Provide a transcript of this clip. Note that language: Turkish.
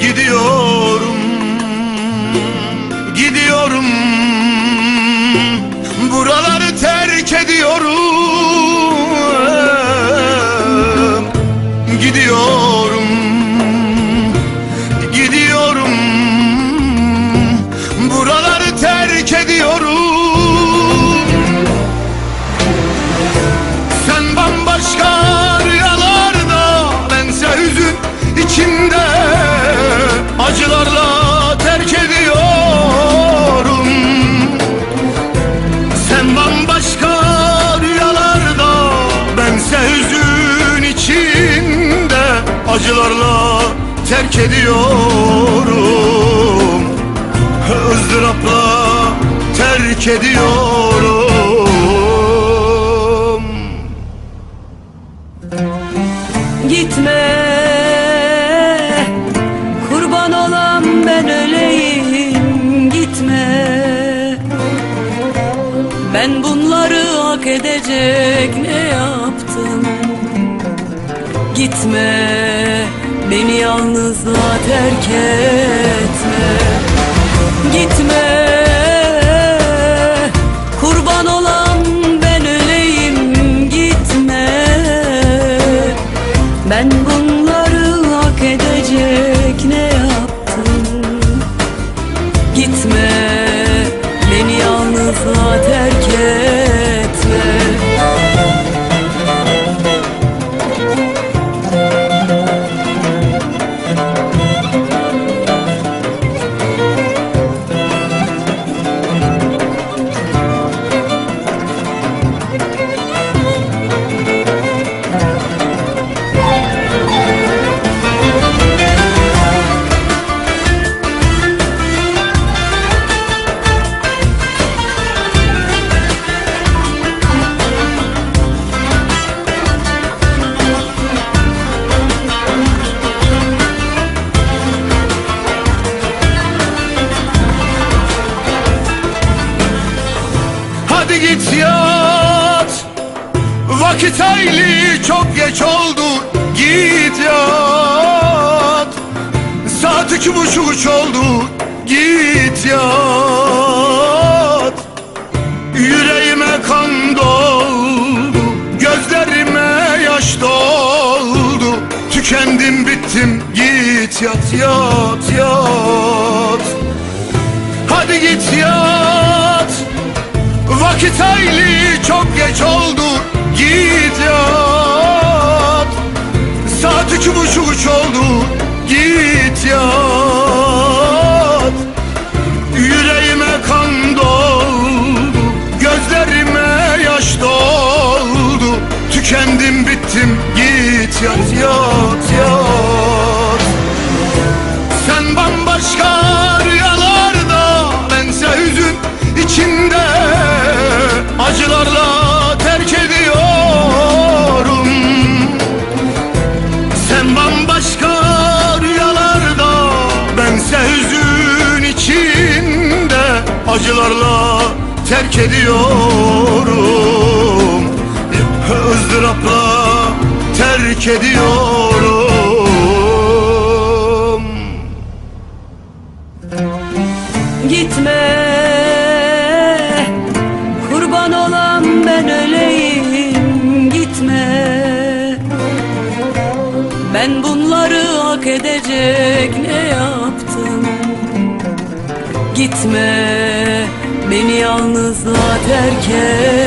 Gidiyorum Gidiyorum. Buraları terk ediyorum. Gidiyorum Gidiyorum. Buraları terk ediyorum. Acılarla terk ediyorum. Sen bambaşka rüyalarda Bense hüzün içinde Acılarla terk ediyorum. Izdırapla terk ediyorum Kurban olan ben öleyim Gitme. Ben bunları hak edecek ne yaptım? Gitme Beni yalnızlığa terk etme. Gitme Vakit hayli çok geç oldu. Git yat. Saat iki buçuk üç oldu. Git yat. Yüreğime kan doldu. Gözlerime yaş doldu. Tükendim bittim. Git yat yat yat. Hadi git yat. Vakit hayli çok geç oldu Yat yat yat. Sen bambaşka rüyalarda Bense hüzün içinde Acılarla terk ediyorum. Sen bambaşka rüyalarda Bense hüzün içinde Acılarla terk ediyorum. Izdırapla terk ediyorum. Gitme Kurban olan ben öleyim Gitme. Ben bunları hak edecek ne yaptım? Gitme Beni yalnızlığa terk etme